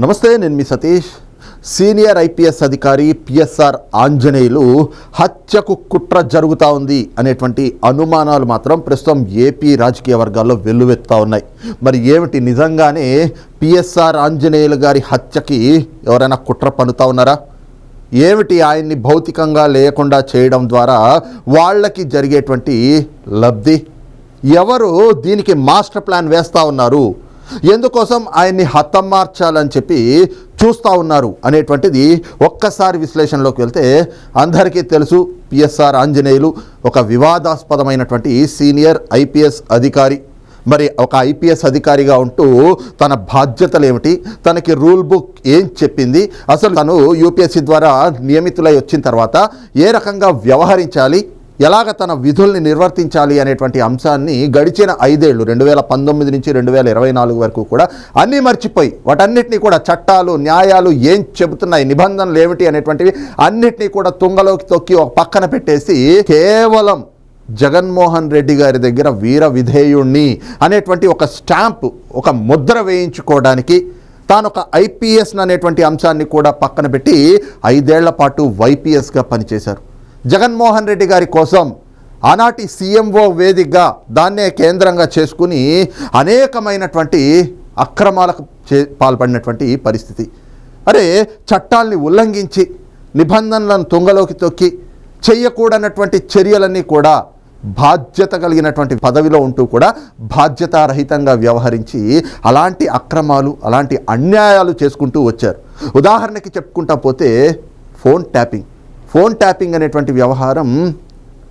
నమస్తే నేను మీ సతీష్. సీనియర్ ఐపీఎస్ అధికారి పిఎస్ఆర్ ఆంజనేయులు హత్యకు కుట్ర జరుగుతూ ఉంది అనేటువంటి అనుమానాలు మాత్రం ప్రస్తుతం ఏపీ రాజకీయ వర్గాల్లో వెల్లువెత్తా ఉన్నాయి. మరి ఏమిటి నిజంగానే పిఎస్ఆర్ ఆంజనేయులు గారి హత్యకి ఎవరైనా కుట్ర పన్నుతా ఉన్నారా? ఏమిటి ఆయన్ని భౌతికంగా లేకుండా చేయడం ద్వారా వాళ్ళకి జరిగేటువంటి లబ్ధి? ఎవరు దీనికి మాస్టర్ ప్లాన్ వేస్తూ ఉన్నారు? ఎందుకోసం ఆయన్ని హతమార్చాలని చెప్పి చూస్తూ ఉన్నారు అనేటువంటిది ఒక్కసారి విశ్లేషణలోకి వెళ్తే అందరికీ తెలుసు పిఎస్ఆర్ ఆంజనేయులు ఒక వివాదాస్పదమైనటువంటి సీనియర్ ఐపీఎస్ అధికారి. మరి ఒక ఐపీఎస్ అధికారిగా ఉంటూ తన బాధ్యతలు ఏమిటి తనకి రూల్ బుక్ ఏం చెప్పింది? అసలు తను యూపీఎస్సీ ద్వారా నియమితులై వచ్చిన తర్వాత ఏ రకంగా వ్యవహరించాలి? ఎలాగ తన విధుల్ని నిర్వర్తించాలి అనేటువంటి అంశాన్ని గడిచిన ఐదేళ్ళు రెండు వేల పంతొమ్మిది నుంచి రెండు వేల ఇరవై నాలుగు వరకు కూడా అన్నీ మర్చిపోయి వాటన్నిటినీ కూడా చట్టాలు న్యాయాలు ఏం చెబుతున్నాయి నిబంధనలు ఏమిటి అనేటువంటివి అన్నిటినీ కూడా తుంగలోకి తొక్కి ఒక పక్కన పెట్టేసి కేవలం జగన్మోహన్ రెడ్డి గారి దగ్గర వీర విధేయుణ్ణి అనేటువంటి ఒక స్టాంప్ ఒక ముద్ర వేయించుకోవడానికి తాను ఒక ఐపీఎస్ అనేటువంటి అంశాన్ని కూడా పక్కన పెట్టి ఐదేళ్ళ పాటు వైపీఎస్గా పనిచేశారు. జగన్మోహన్ రెడ్డి గారి కోసం ఆనాటి సీఎంఓ వేదికగా దాన్నే కేంద్రంగా చేసుకుని అనేకమైనటువంటి అక్రమాలకు చే పాల్పడినటువంటి పరిస్థితి. అరే చట్టాల్ని ఉల్లంఘించి నిబంధనలను తుంగలోకి తొక్కి చెయ్యకూడనటువంటి చర్యలన్నీ కూడా బాధ్యత కలిగినటువంటి పదవిలో ఉంటూ కూడా బాధ్యతారహితంగా వ్యవహరించి అలాంటి అక్రమాలు అలాంటి అన్యాయాలు చేసుకుంటూ వచ్చారు. ఉదాహరణకి చెప్పుకుంటా పోతే ఫోన్ ట్యాపింగ్. ఫోన్ ట్యాపింగ్ అనేటువంటి వ్యవహారం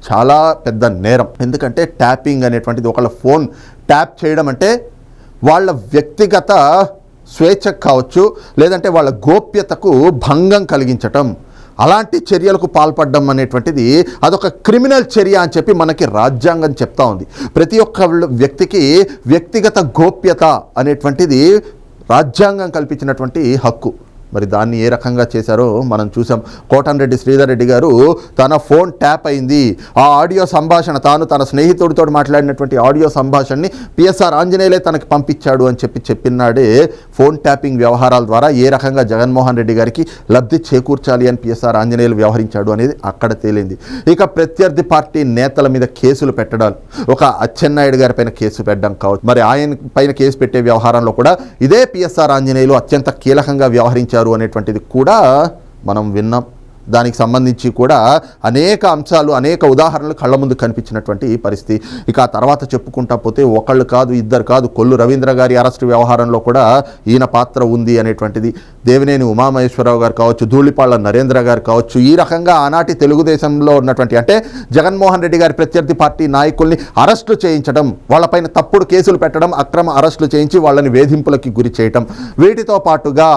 చాలా పెద్ద నేరం. ఎందుకంటే ట్యాపింగ్ అనేటువంటిది ఒకళ్ళ ఫోన్ ట్యాప్ చేయడం అంటే వాళ్ళ వ్యక్తిగత స్వేచ్ఛ కావచ్చు లేదంటే వాళ్ళ గోప్యతకు భంగం కలిగించటం. అలాంటి చర్యలకు పాల్పడడం అనేటువంటిది అదొక క్రిమినల్ చర్య అని చెప్పి మనకి రాజ్యాంగం చెప్తా ఉంది. ప్రతి ఒక్క వ్యక్తికి వ్యక్తిగత గోప్యత అనేటువంటిది రాజ్యాంగం కల్పించినటువంటి హక్కు. మరి దాన్ని ఏ రకంగా చేశారో మనం చూసాం. కోటంరెడ్డి శ్రీధర్ రెడ్డి గారు తన ఫోన్ ట్యాప్ అయింది. ఆ ఆడియో సంభాషణ తాను తన స్నేహితుడితో మాట్లాడినటువంటి ఆడియో సంభాషణని పిఎస్ఆర్ ఆంజనేయులే తనకి పంపించాడు అని చెప్పి చెప్పినాడే ఫోన్ ట్యాపింగ్ వ్యవహారాల ద్వారా ఏ రకంగా జగన్మోహన్ రెడ్డి గారికి లబ్ధి చేకూర్చాలి అని పిఎస్ఆర్ ఆంజనేయులు వ్యవహరించాడు అనేది అక్కడ తేలింది. ఇక ప్రత్యర్థి పార్టీ నేతల మీద కేసులు పెట్టడాలు. ఒక అచ్చెన్నాయుడు గారి పైన కేసు పెట్టడం కావచ్చు. మరి ఆయన పైన కేసు పెట్టే వ్యవహారంలో కూడా ఇదే పిఎస్ఆర్ ఆంజనేయులు అత్యంత కీలకంగా వ్యవహరించారు. అనేటువంటిది కూడా మనం విన్నాం. దానికి సంబంధించి కూడా అనేక అంశాలు అనేక ఉదాహరణలు కళ్ళ ముందు కనిపించినటువంటి పరిస్థితి. ఇక ఆ తర్వాత చెప్పుకుంటా పోతే ఒకళ్ళు కాదు ఇద్దరు కాదు కొల్లు రవీంద్ర గారి అరెస్టు వ్యవహారంలో కూడా ఈయన పాత్ర ఉంది అనేటువంటిది. దేవినేని ఉమామహేశ్వరరావు గారు కావచ్చు ధూళిపాళ్ళ నరేంద్ర గారు కావచ్చు ఈ రకంగా ఆనాటి తెలుగుదేశంలో ఉన్నటువంటి అంటే జగన్మోహన్ రెడ్డి గారి ప్రత్యర్థి పార్టీ నాయకుల్ని అరెస్టు చేయించడం వాళ్ళపైన తప్పుడు కేసులు పెట్టడం అక్రమ అరెస్టులు చేయించి వాళ్ళని వేధింపులకి గురి చేయటం. వీటితో పాటుగా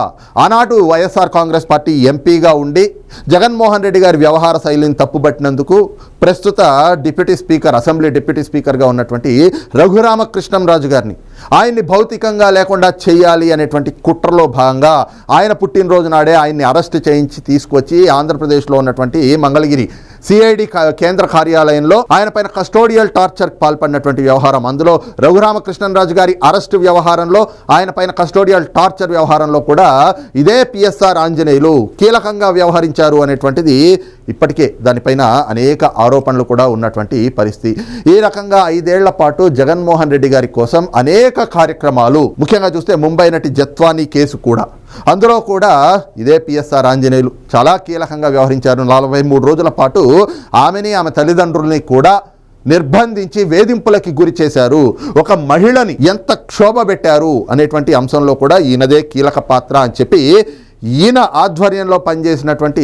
ఆనాడు వైఎస్ఆర్ కాంగ్రెస్ పార్టీ ఎంపీగా ఉండి జగన్మోహన్ రెడ్డి గారి వ్యవహార శైలిని తప్పుబట్టినందుకు ప్రస్తుత డిప్యూటీ స్పీకర్ అసెంబ్లీ డిప్యూటీ స్పీకర్గా ఉన్నటువంటి రఘురామకృష్ణంరాజు గారిని ఆయన్ని భౌతికంగా లేకుండా చేయాలి అనేటువంటి కుట్రలో భాగంగా ఆయన పుట్టినరోజు నాడే ఆయన్ని అరెస్ట్ చేయించి తీసుకొచ్చి ఆంధ్రప్రదేశ్లో ఉన్నటువంటి మంగళగిరి సిఐడి కేంద్ర కార్యాలయంలో ఆయన పైన కస్టోడియల్ టార్చర్ పాల్పడినటువంటి వ్యవహారం. అందులో రఘురామకృష్ణరాజు గారి అరెస్టు వ్యవహారంలో ఆయన పైన కస్టోడియల్ టార్చర్ వ్యవహారంలో కూడా ఇదే పిఎస్ఆర్ ఆంజనేయులు కీలకంగా వ్యవహరించారు అనేటువంటిది ఇప్పటికే దానిపైన అనేక ఆరోపణలు కూడా ఉన్నటువంటి పరిస్థితి. ఈ రకంగా ఐదేళ్ళ పాటు జగన్మోహన్ రెడ్డి గారి కోసం అనేక కార్యక్రమాలు. ముఖ్యంగా చూస్తే ముంబై నటి జత్వానీ కేసు కూడా. అందులో కూడా ఇదే పిఎస్ఆర్ ఆంజనేయులు చాలా కీలకంగా వ్యవహరించారు. నలభై మూడు రోజుల పాటు ఆమెని ఆమె తల్లిదండ్రుల్ని కూడా నిర్బంధించి వేధింపులకి గురి చేశారు. ఒక మహిళని ఎంత క్షోభ పెట్టారు అనేటువంటి అంశంలో కూడా ఈయనదే కీలక పాత్ర అని చెప్పి ఈయన ఆధ్వర్యంలో పనిచేసినటువంటి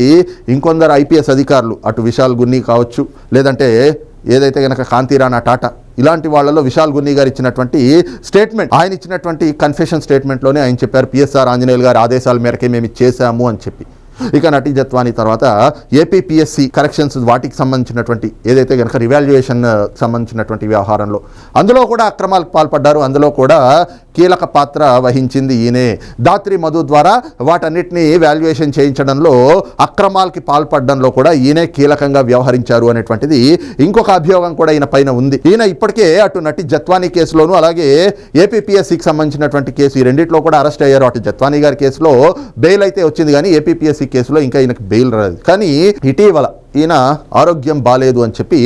ఇంకొందరు ఐపీఎస్ అధికారులు అటు విశాల్ గున్ని కావచ్చు లేదంటే ఏదైతే కనుక కాంతిరాణా టాటా ఇలాంటి వాళ్ళలో విశాల్ గున్ని గారు ఇచ్చినటువంటి స్టేట్మెంట్ ఆయన ఇచ్చినటువంటి కన్ఫెషన్ స్టేట్మెంట్లోనే ఆయన చెప్పారు. పిఎస్ఆర్ ఆంజనేయులు గారి ఆదేశాల మేరకే మేము చేశాము అని చెప్పి. ఇక నటి జత్వాని తర్వాత ఏపీపీఎస్సి కరెక్షన్స్ వాటికి సంబంధించినటువంటి ఏదైతే కనుక రివాల్యుయేషన్ uh, సంబంధించినటువంటి వ్యవహారంలో అందులో కూడా అక్రమాలకు పాల్పడ్డారు. అందులో కూడా కీలక పాత్ర వహించింది ఈయనే. దాత్రి మధు ద్వారా వాటన్నిటిని వాల్యుయేషన్ చేయించడంలో అక్రమాలకి పాల్పడడంలో కూడా ఈయనే కీలకంగా వ్యవహరించారు అనేటువంటిది ఇంకొక అభియోగం కూడా ఈయన పైన ఉంది. ఈయన ఇప్పటికే అటు నటి జత్వానీ కేసులోను అలాగే ఏపీపీఎస్సికి సంబంధించినటువంటి కేసు ఈ రెండింటిలో కూడా అరెస్ట్ అయ్యారు. అటు జత్వానీ గారి కేసులో బెయిల్ అయితే వచ్చింది కానీ ఏపీపీఎస్సి కేసులో ఇంకా ఈయనకి బెయిల్ రాదు కానీ ఇటీవల ఈయన ఆరోగ్యం బాలేదు అని చెప్పి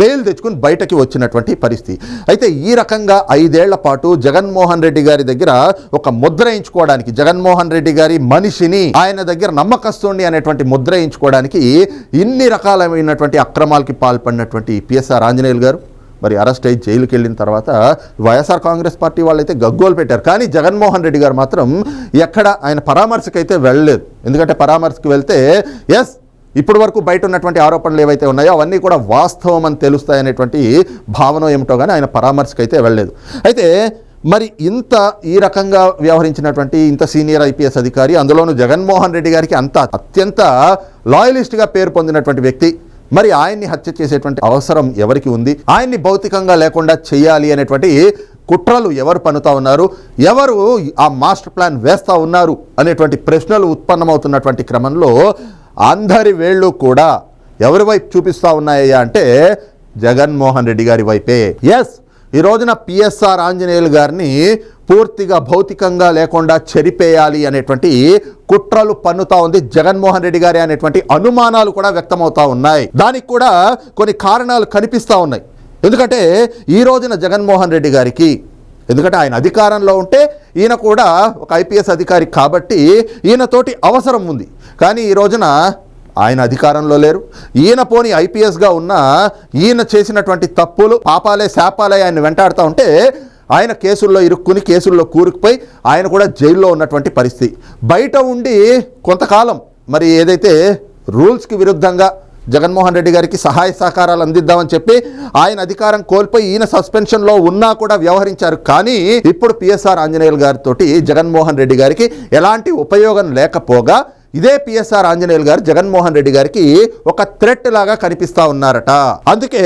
బెయిల్ తెచ్చుకుని బయటకి వచ్చినటువంటి పరిస్థితి. అయితే ఈ రకంగా ఐదేళ్ళ పాటు జగన్మోహన్ రెడ్డి గారి దగ్గర ఒక ముద్ర ఎంచుకోవడానికి జగన్మోహన్ రెడ్డి గారి మనిషిని ఆయన దగ్గర నమ్మకస్తుని అనేటువంటి ముద్ర ఎంచుకోవడానికి ఇన్ని రకాలైనటువంటి అక్రమాలకి పాల్పడినటువంటి పిఎస్ఆర్ ఆంజనేయులు గారు మరి అరెస్ట్ అయ్యి జైలుకి వెళ్ళిన తర్వాత వైఎస్ఆర్ కాంగ్రెస్ పార్టీ వాళ్ళైతే గగ్గోలు పెట్టారు. కానీ జగన్మోహన్ రెడ్డి గారు మాత్రం ఎక్కడ ఆయన పరామర్శకైతే వెళ్ళలేదు. ఎందుకంటే పరామర్శకు వెళ్తే ఎస్ ఇప్పటి వరకు బయట ఉన్నటువంటి ఆరోపణలు ఏవైతే ఉన్నాయో అవన్నీ కూడా వాస్తవం అని తెలుస్తాయనేటువంటి భావన ఏమిటో కానీ ఆయన పరామర్శకైతే వెళ్ళలేదు. అయితే మరి ఇంత ఈ రకంగా వ్యవహరించినటువంటి ఇంత సీనియర్ ఐపీఎస్ అధికారి అందులోనూ జగన్మోహన్ రెడ్డి గారికి అంత అత్యంత లాయలిస్ట్గా పేరు పొందినటువంటి వ్యక్తి మరి ఆయన్ని హత్య చేసేటువంటి అవసరం ఎవరికి ఉంది? ఆయన్ని భౌతికంగా లేకుండా చేయాలి అనేటువంటి కుట్రలు ఎవరు పన్నుతా ఉన్నారు? ఎవరు ఆ మాస్టర్ ప్లాన్ వేస్తూ ఉన్నారు? అనేటువంటి ప్రశ్నలు ఉత్పన్నమవుతున్నటువంటి క్రమంలో అందరి వేళ్ళు కూడా ఎవరి వైపు చూపిస్తూ ఉన్నాయా అంటే జగన్మోహన్ రెడ్డి గారి వైపే. ఎస్ ఈ రోజున పిఎస్ఆర్ ఆంజనేయులు గారిని పూర్తిగా భౌతికంగా లేకుండా చెరిపేయాలి అనేటువంటి కుట్రలు పన్నుతా ఉంది జగన్మోహన్ రెడ్డి గారి అనేటువంటి అనుమానాలు కూడా వ్యక్తమవుతా ఉన్నాయి. దానికి కూడా కొన్ని కారణాలు కనిపిస్తూ ఉన్నాయి. ఎందుకంటే ఈ రోజున జగన్మోహన్ రెడ్డి గారికి ఎందుకంటే ఆయన అధికారంలో ఉంటే ఈయన కూడా ఒక ఐపీఎస్ అధికారి కాబట్టి ఈయనతోటి అవసరం ఉంది. కానీ ఈ రోజున ఆయన అధికారంలో లేరు. ఈయన పోని ఐపీఎస్గా ఉన్న ఈయన చేసినటువంటి తప్పులు పాపాలే శాపాలే ఆయన వెంటాడుతూ ఉంటే ఆయన కేసుల్లో ఇరుక్కుని కేసుల్లో కూరుకుపోయి ఆయన కూడా జైల్లో ఉన్నటువంటి పరిస్థితి. బయట ఉండి కొంతకాలం మరి ఏదైతే రూల్స్కి విరుద్ధంగా జగన్మోహన్ రెడ్డి గారికి సహాయ సహకారాలు అందిద్దామని చెప్పి ఆయన అధికారం కోల్పోయి ఈయన సస్పెన్షన్లో ఉన్నా కూడా వ్యవహరించారు. కానీ ఇప్పుడు పిఎస్ఆర్ ఆంజనేయులు గారితో జగన్మోహన్ రెడ్డి గారికి ఎలాంటి ఉపయోగం లేకపోగా ఇదే పిఎస్ఆర్ ఆంజనేయులు గారు జగన్మోహన్ రెడ్డి గారికి ఒక థ్రెట్ లాగా కనిపిస్తా ఉన్నారట. అందుకే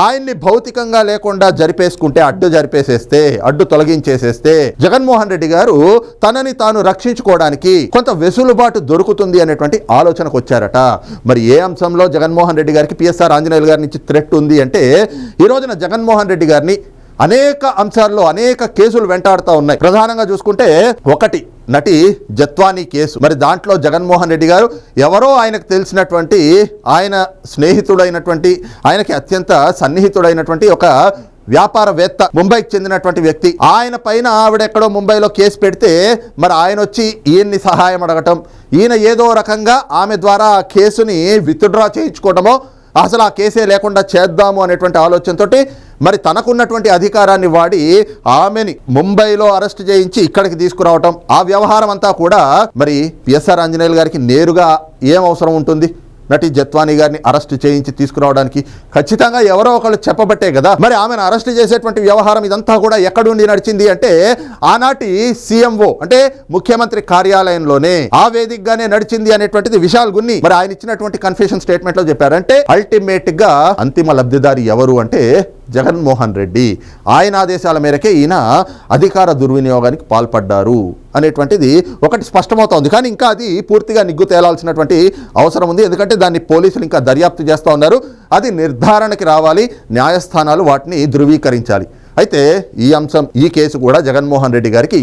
ఆయన్ని భౌతికంగా లేకుండా జరిపేసుకుంటే అడ్డు జరిపేసేస్తే అడ్డు తొలగించేసేస్తే జగన్మోహన్ రెడ్డి గారు తనని తాను రక్షించుకోవడానికి కొంత వెసులుబాటు దొరుకుతుంది అనేటువంటి ఆలోచనకు వచ్చారట. మరి ఏ అంశంలో జగన్మోహన్ రెడ్డి గారికి పిఎస్ఆర్ ఆంజనేయులు గారి నుంచి థ్రెట్ ఉంది అంటే ఈ రోజున జగన్మోహన్ రెడ్డి గారిని అనేక అంశాల్లో అనేక కేసులు వెంటాడుతూ ఉన్నాయి. ప్రధానంగా చూసుకుంటే ఒకటి నటి జత్వానీ కేసు. మరి దాంట్లో జగన్మోహన్ రెడ్డి గారు ఎవరో ఆయనకు తెలిసినటువంటి ఆయన స్నేహితుడైనటువంటి ఆయనకి అత్యంత సన్నిహితుడైనటువంటి ఒక వ్యాపారవేత్త ముంబైకి చెందినటువంటి వ్యక్తి. ఆయన పైన ఆవిడెక్కడో ముంబైలో కేసు పెడితే మరి ఆయన వచ్చి ఈయన్ని సహాయం అడగటం ఈయన ఏదో రకంగా ఆమె ద్వారా ఆ కేసుని విత్డ్రా చేయించుకోవటమో అసలు ఆ కేసే లేకుండా చేద్దాము అనేటువంటి ఆలోచనతోటి మరి తనకున్నటువంటి అధికారాన్ని వాడి ఆమెని ముంబైలో అరెస్ట్ చేయించి ఇక్కడికి తీసుకురావటం ఆ వ్యవహారం అంతా కూడా మరి పిఎస్ఆర్ ఆంజనేయులు గారికి నేరుగా ఏం అవసరం ఉంటుంది? నటి జత్వానీ గారిని అరెస్ట్ చేయించి తీసుకురావడానికి ఖచ్చితంగా ఎవరో ఒకళ్ళు చెప్పబట్టే కదా. మరి ఆమెను అరెస్ట్ చేసేటువంటి వ్యవహారం ఇదంతా కూడా ఎక్కడుండి నడిచింది అంటే ఆనాటి సీఎంఓ అంటే ముఖ్యమంత్రి కార్యాలయంలోనే ఆ వేదికగానే నడిచింది అనేటువంటిది విశాల్ గున్ని మరి ఆయన ఇచ్చినటువంటి కన్ఫెషన్ స్టేట్మెంట్లో చెప్పారంటే అల్టిమేట్గా అంతిమ లబ్ధిదారి ఎవరు అంటే జగన్మోహన్ రెడ్డి. ఆయన ఆదేశాల మేరకే ఈయన అధికార దుర్వినియోగానికి పాల్పడ్డారు. అనేటువంటిది ఒకటి స్పష్టమవుతోంది. కానీ ఇంకా అది పూర్తిగా నిగ్గు తేలాల్సినటువంటి అవసరం ఉంది. ఎందుకంటే దాన్ని పోలీసులు ఇంకా దర్యాప్తు చేస్తూ ఉన్నారు. అది నిర్ధారణకి రావాలి. న్యాయస్థానాలు వాటిని ధృవీకరించాలి. అయితే ఈ అంశం ఈ కేసు కూడా జగన్మోహన్ రెడ్డి గారికి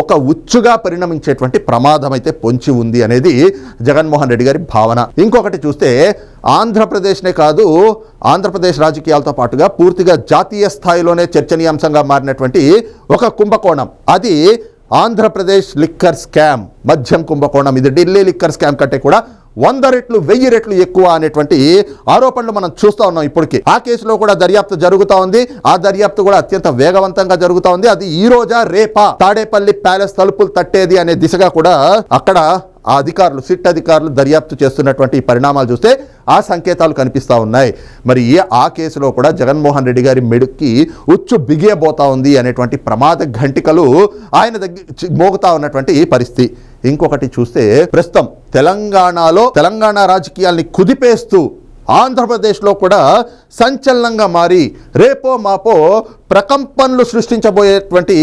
ఒక ఉచ్చుగా పరిణమించేటువంటి ప్రమాదం అయితే పొంచి ఉంది అనేది జగన్మోహన్ రెడ్డి గారి భావన. ఇంకొకటి చూస్తే ఆంధ్రప్రదేశ్నే కాదు ఆంధ్రప్రదేశ్ రాజకీయాలతో పాటుగా పూర్తిగా జాతీయ స్థాయిలోనే చర్చనీయాంశంగా మారినటువంటి ఒక కుంభకోణం. అది ఆంధ్రప్రదేశ్ లిక్కర్ స్కామ్ మద్యం కుంభకోణం. ఇది ఢిల్లీ లిక్కర్ స్కామ్ కంటే కూడా వంద రెట్లు వెయ్యి రెట్లు ఎక్కువ అనేటువంటి ఆరోపణలు మనం చూస్తూ ఉన్నాం ఇప్పటికీ. ఆ కేసులో కూడా దర్యాప్తు జరుగుతూ ఉంది. ఆ దర్యాప్తు కూడా అత్యంత వేగవంతంగా జరుగుతూ ఉంది. అది ఈ రోజా రేపా? తాడేపల్లి ప్యాలెస్ తలుపులు తట్టేది అనే దిశగా కూడా అక్కడ ఆ అధికారులు సిట్ అధికారులు దర్యాప్తు చేస్తున్నటువంటి పరిణామాలు చూస్తే ఆ సంకేతాలు కనిపిస్తూ ఉన్నాయి. మరి ఏ ఆ కేసులో కూడా జగన్మోహన్ రెడ్డి గారి మెడుక్కి ఉచ్చు బిగియబోతా ఉంది అనేటువంటి ప్రమాద ఘంటికలు ఆయన దగ్గర మోగుతా ఉన్నటువంటి పరిస్థితి. ఇంకొకటి చూస్తే ప్రస్తుతం తెలంగాణలో తెలంగాణ రాజకీయాల్ని కుదిపేస్తూ ఆంధ్రప్రదేశ్లో కూడా సంచలనంగా మారి రేపో మాపో ప్రకంపనలు సృష్టించబోయేటువంటి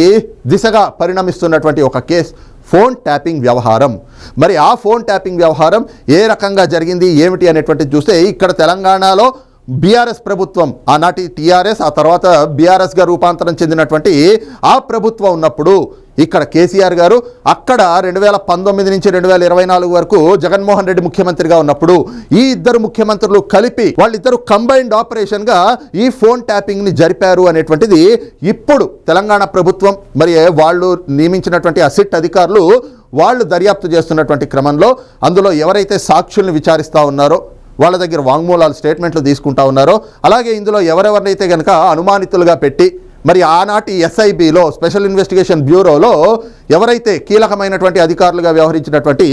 దిశగా పరిణమిస్తున్నటువంటి ఒక కేసు. ఫోన్ ట్యాపింగ్ వ్యవహారం. మరి ఆ ఫోన్ ట్యాపింగ్ వ్యవహారం ఏ రకంగా జరిగింది ఏమిటి అనేటువంటిది చూస్తే ఇక్కడ తెలంగాణలో బీఆర్ఎస్ ప్రభుత్వం ఆనాటి టీఆర్ఎస్ ఆ తర్వాత బీఆర్ఎస్గా రూపాంతరం చెందినటువంటి ఆ ప్రభుత్వం ఉన్నప్పుడు ఇక్కడ కేసీఆర్ గారు అక్కడ రెండు వేల పంతొమ్మిది నుంచి రెండు వేల ఇరవై నాలుగు వరకు జగన్మోహన్ రెడ్డి ముఖ్యమంత్రిగా ఉన్నప్పుడు ఈ ఇద్దరు ముఖ్యమంత్రులు కలిపి వాళ్ళిద్దరు కంబైన్డ్ ఆపరేషన్గా ఈ ఫోన్ ట్యాపింగ్ని జరిపారు అనేటువంటిది ఇప్పుడు తెలంగాణ ప్రభుత్వం మరి వాళ్ళు నియమించినటువంటి అసిట్ అధికారులు వాళ్ళు దర్యాప్తు చేస్తున్నటువంటి క్రమంలో అందులో ఎవరైతే సాక్షుల్ని విచారిస్తూ ఉన్నారో వాళ్ళ దగ్గర వాంగ్మూలాలు స్టేట్మెంట్లు తీసుకుంటా ఉన్నారో అలాగే ఇందులో ఎవరెవరినైతే కనుక అనుమానితులుగా పెట్టి మరి ఆనాటి ఎస్ఐబిలో స్పెషల్ ఇన్వెస్టిగేషన్ బ్యూరోలో ఎవరైతే కీలకమైనటువంటి అధికారులుగా వ్యవహరించినటువంటి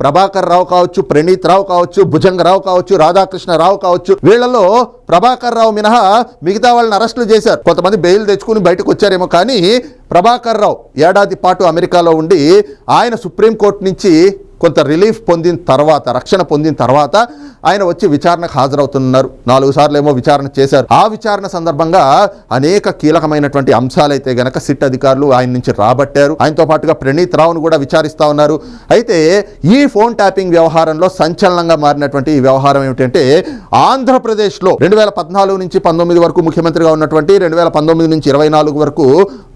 ప్రభాకర్ రావు కావచ్చు ప్రణీత్ రావు కావచ్చు భుజంగరావు కావచ్చు రాధాకృష్ణరావు కావచ్చు వీళ్ళలో ప్రభాకర్ రావు మినహా మిగతా వాళ్ళని అరెస్టులు చేశారు. కొంతమంది బెయిల్ తెచ్చుకుని బయటకు వచ్చారేమో కానీ ప్రభాకర్ రావు ఏడాది పాటు అమెరికాలో ఉండి ఆయన సుప్రీంకోర్టు నుంచి కొంత రిలీఫ్ పొందిన తర్వాత రక్షణ పొందిన తర్వాత ఆయన వచ్చి విచారణకు హాజరవుతున్నారు. నాలుగు సార్లు ఏమో విచారణ చేశారు. ఆ విచారణ సందర్భంగా అనేక కీలకమైనటువంటి అంశాలైతే గనక సిట్ అధికారులు ఆయన నుంచి రాబట్టారు. ఆయనతో పాటుగా ప్రణీత్ రావును కూడా విచారిస్తా ఉన్నారు. అయితే ఈ ఫోన్ ట్యాపింగ్ వ్యవహారంలో సంచలనంగా మారినటువంటి ఈ వ్యవహారం ఏమిటంటే ఆంధ్రప్రదేశ్లో రెండు వేల పద్నాలుగు నుంచి పంతొమ్మిది వరకు ముఖ్యమంత్రిగా ఉన్నటువంటి రెండు వేల పంతొమ్మిది నుంచి ఇరవై నాలుగు వరకు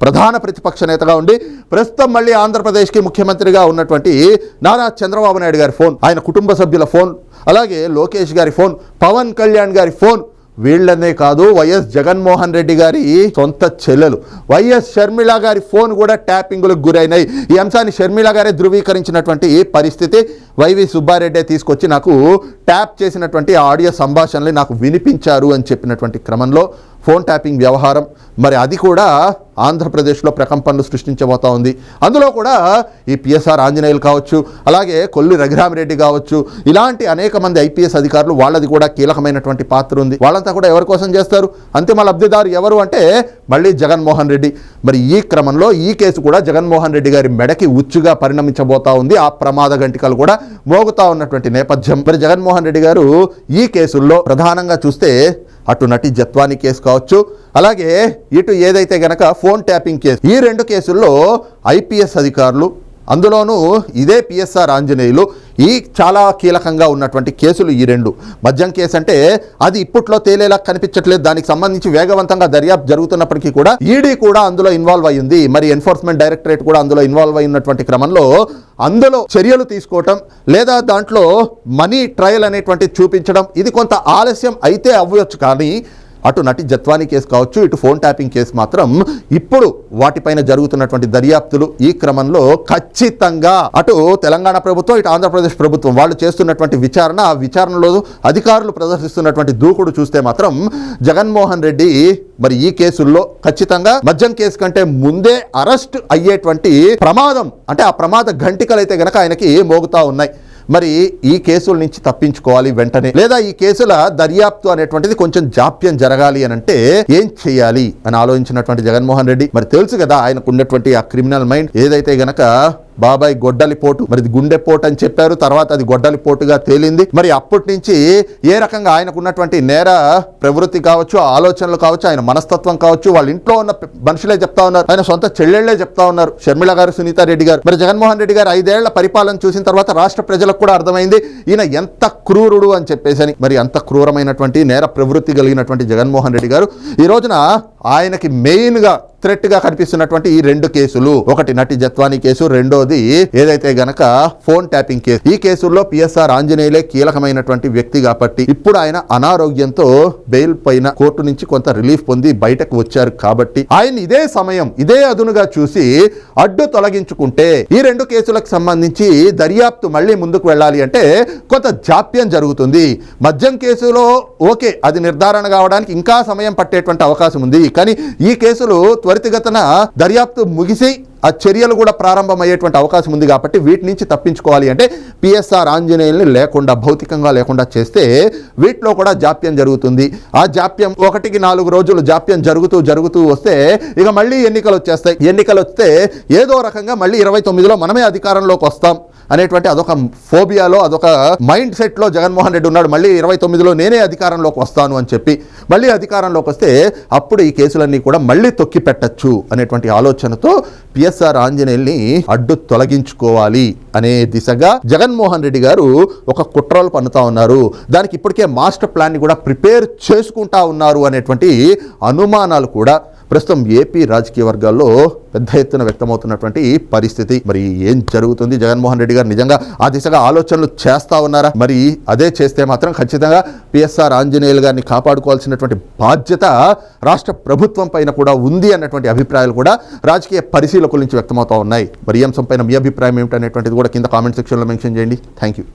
ప్రధాన ప్రతిపక్ష నేతగా ఉండి ప్రస్తుతం మళ్ళీ ఆంధ్రప్రదేశ్కి ముఖ్యమంత్రిగా ఉన్నటువంటి నారా చంద్రబాబు నాయుడు గారి ఫోన్ ఆయన కుటుంబ సభ్యుల ఫోన్ అలాగే లోకేష్ గారి ఫోన్ పవన్ కళ్యాణ్ గారి ఫోన్. వీళ్ళనే కాదు వైఎస్ జగన్మోహన్ రెడ్డి గారి సొంత చెల్లెలు. వైఎస్ షర్మిళ గారి ఫోన్ కూడా ట్యాపింగ్లకు గురైనాయి. ఈ అంశాన్ని షర్మిళ గారే ధృవీకరించినటువంటి పరిస్థితి వైవి సుబ్బారెడ్డి తీసుకొచ్చి నాకు ట్యాప్ చేసినటువంటి ఆడియో సంభాషణలు నాకు వినిపించారు అని చెప్పినటువంటి క్రమంలో ఫోన్ ట్యాపింగ్ వ్యవహారం. మరి అది కూడా ఆంధ్రప్రదేశ్లో ప్రకంపనలు సృష్టించబోతా ఉంది. అందులో కూడా ఈ పిఎస్ఆర్ ఆంజనేయులు కావచ్చు అలాగే కొల్లి రఘురామిరెడ్డి కావచ్చు ఇలాంటి అనేక మంది ఐపీఎస్ అధికారులు వాళ్ళది కూడా కీలకమైనటువంటి పాత్ర ఉంది. వాళ్ళంతా కూడా ఎవరి కోసం చేస్తారు? అంతిమ లబ్ధిదారు ఎవరు అంటే మళ్ళీ జగన్మోహన్ రెడ్డి. మరి ఈ క్రమంలో ఈ కేసు కూడా జగన్మోహన్ రెడ్డి గారి మెడకి ఉచ్చుగా పరిణమించబోతా ఉంది. ఆ ప్రమాద గంటికలు కూడా మోగుతా ఉన్నటువంటి నేపథ్యం. మరి జగన్మోహన్ రెడ్డి గారు ఈ కేసుల్లో ప్రధానంగా చూస్తే అటు నటి జత్వాని కేసు కావచ్చు అలాగే ఇటు ఏదైతే గనక ఫోన్ ట్యాపింగ్ కేసు. ఈ రెండు కేసుల్లో ఐపీఎస్ అధికారులు అందులోనూ ఇదే పిఎస్ఆర్ ఆంజనేయులు ఈ చాలా కీలకంగా ఉన్నటువంటి కేసులు ఈ రెండు. మద్యం కేసు అంటే అది ఇప్పట్లో తేలేలా కనిపించట్లేదు. దానికి సంబంధించి వేగవంతంగా దర్యాప్తు జరుగుతున్నప్పటికీ కూడా ఈడీ కూడా అందులో ఇన్వాల్వ్ అయ్యింది మరి ఎన్ఫోర్స్మెంట్ డైరెక్టరేట్ కూడా అందులో ఇన్వాల్వ్ అయినటువంటి ఉన్నటువంటి క్రమంలో అందులో చర్యలు తీసుకోవటం లేదా దాంట్లో మనీ ట్రయల్ అనేటువంటి చూపించడం ఇది కొంత ఆలస్యం అయితే అవ్వచ్చు కానీ అటు నటి జత్వాని కేసు కావచ్చు ఇటు ఫోన్ ట్యాపింగ్ కేసు మాత్రం ఇప్పుడు వాటిపైన జరుగుతున్నటువంటి దర్యాప్తులు ఈ క్రమంలో ఖచ్చితంగా అటు తెలంగాణ ప్రభుత్వం ఇటు ఆంధ్రప్రదేశ్ ప్రభుత్వం వాళ్ళు చేస్తున్నటువంటి విచారణ ఆ విచారణలో అధికారులు ప్రదర్శిస్తున్నటువంటి దూకుడు చూస్తే మాత్రం జగన్మోహన్ రెడ్డి మరి ఈ కేసుల్లో ఖచ్చితంగా మద్యం కేసు కంటే ముందే అరెస్ట్ అయ్యేటువంటి ప్రమాదం అంటే ఆ ప్రమాద ఘంటికలు అయితే గనక ఆయనకి మోగుతా ఉన్నాయి. మరి ఈ కేసుల నుంచి తప్పించుకోవాలి వెంటనే. లేదా ఈ కేసుల దర్యాప్తు అనేటువంటిది కొంచెం జాప్యం జరగాలి అని అంటే ఏం చేయాలి అని ఆలోచించినటువంటి జగన్మోహన్ రెడ్డి. మరి తెలుసు కదా ఆయనకు ఉన్నటువంటి ఆ క్రిమినల్ మైండ్. ఏదైతే గనక బాబాయ్ గొడ్డలిపోటు మరి గుండెపోటు అని చెప్పారు తర్వాత అది గొడ్డలిపోటుగా తేలింది. మరి అప్పటి నుంచి ఏ రకంగా ఆయనకు ఉన్నటువంటి నేర ప్రవృత్తి కావచ్చు ఆలోచనలు కావచ్చు ఆయన మనస్తత్వం కావచ్చు వాళ్ళ ఇంట్లో ఉన్న మనుషులే చెప్తా ఉన్నారు ఆయన సొంత చెల్లెళ్ళే చెప్తా ఉన్నారు. షర్మిల గారు సునీత రెడ్డి గారు. మరి జగన్మోహన్ రెడ్డి గారు ఐదేళ్ళ పరిపాలన చూసిన తర్వాత రాష్ట్ర ప్రజలకు కూడా అర్థమైంది. ఈయన ఎంత క్రూరుడు అని చెప్పేసి మరి అంత క్రూరమైనటువంటి నేర ప్రవృత్తి కలిగినటువంటి జగన్మోహన్ రెడ్డి గారు ఈ రోజున ఆయనకి మెయిన్గా థ్రెట్గా కనిపిస్తున్నటువంటి ఈ రెండు కేసులు. ఒకటి నటి జత్వాని కేసు రెండోది ఏదైతే గనక ఫోన్ ట్యాపింగ్ కేసు. ఈ కేసుల్లో పిఎస్ఆర్ ఆంజనేయులే కీలకమైనటువంటి వ్యక్తి కాబట్టి ఇప్పుడు ఆయన అనారోగ్యంతో బెయిల్ పైన కోర్టు నుంచి కొంత రిలీఫ్ పొంది బయటకు వచ్చారు కాబట్టి ఆయన ఇదే సమయం ఇదే అదునుగా చూసి అడ్డు తొలగించుకుంటే ఈ రెండు కేసులకు సంబంధించి దర్యాప్తు మళ్ళీ ముందుకు వెళ్ళాలి అంటే కొంత జాప్యం జరుగుతుంది. మద్యం కేసులో ఓకే అది నిర్ధారణ కావడానికి ఇంకా సమయం పట్టేటువంటి అవకాశం ఉంది. కానీ ఈ కేసులు త్వరితగతన దర్యాప్తు ముగిసి ఆ చర్యలు కూడా ప్రారంభమయ్యేటువంటి అవకాశం ఉంది కాబట్టి వీటి నుంచి తప్పించుకోవాలి అంటే పిఎస్ఆర్ ఆంజనేయుల్ని లేకుండా భౌతికంగా లేకుండా చేస్తే వీటిలో కూడా జాప్యం జరుగుతుంది. ఆ జాప్యం ఒకటికి నాలుగు రోజులు జాప్యం జరుగుతూ జరుగుతూ వస్తే ఇక మళ్ళీ ఎన్నికలు వచ్చేస్తాయి. ఎన్నికలు వస్తే ఏదో రకంగా మళ్ళీ ఇరవై తొమ్మిదిలో మనమే అధికారంలోకి వస్తాం అనేటువంటి అదొక ఫోబియాలో అదొక మైండ్ సెట్లో జగన్మోహన్ రెడ్డి ఉన్నాడు మళ్ళీ ఇరవై తొమ్మిదిలో నేనే అధికారంలోకి వస్తాను అని చెప్పి మళ్ళీ అధికారంలోకి వస్తే అప్పుడు ఈ కేసులన్నీ కూడా మళ్ళీ తొక్కి పెట్టచ్చు అనేటువంటి ఆలోచనతో వైఎస్ఆర్ ఆంజనేయుల్ని అడ్డు తొలగించుకోవాలి అనే దిశగా జగన్మోహన్ రెడ్డి గారు ఒక కుట్రలు పన్నుతా ఉన్నారు. దానికి ఇప్పటికే మాస్టర్ ప్లాన్ని కూడా ప్రిపేర్ చేసుకుంటా ఉన్నారు అనేటువంటి అనుమానాలు కూడా ప్రస్తుతం ఏపీ రాజకీయ వర్గాల్లో పెద్ద ఎత్తున వ్యక్తమవుతున్నటువంటి పరిస్థితి. మరి ఏం జరుగుతుంది? జగన్మోహన్ రెడ్డి గారు నిజంగా ఆ దిశగా ఆలోచనలు చేస్తా ఉన్నారా? మరి అదే చేస్తే మాత్రం ఖచ్చితంగా పిఎస్ఆర్ ఆంజనేయులు గారిని కాపాడుకోవాల్సినటువంటి బాధ్యత రాష్ట్ర ప్రభుత్వం పైన కూడా ఉంది అన్నటువంటి అభిప్రాయాలు కూడా రాజకీయ పరిశీలకుల నుంచి వ్యక్తమవుతా ఉన్నాయి. మరి ఈ అంశం పైన మీ అభిప్రాయం ఏమిటనేటువంటిది కూడా కింద కామెంట్ సెక్షన్లో మెన్షన్ చేయండి. Thank you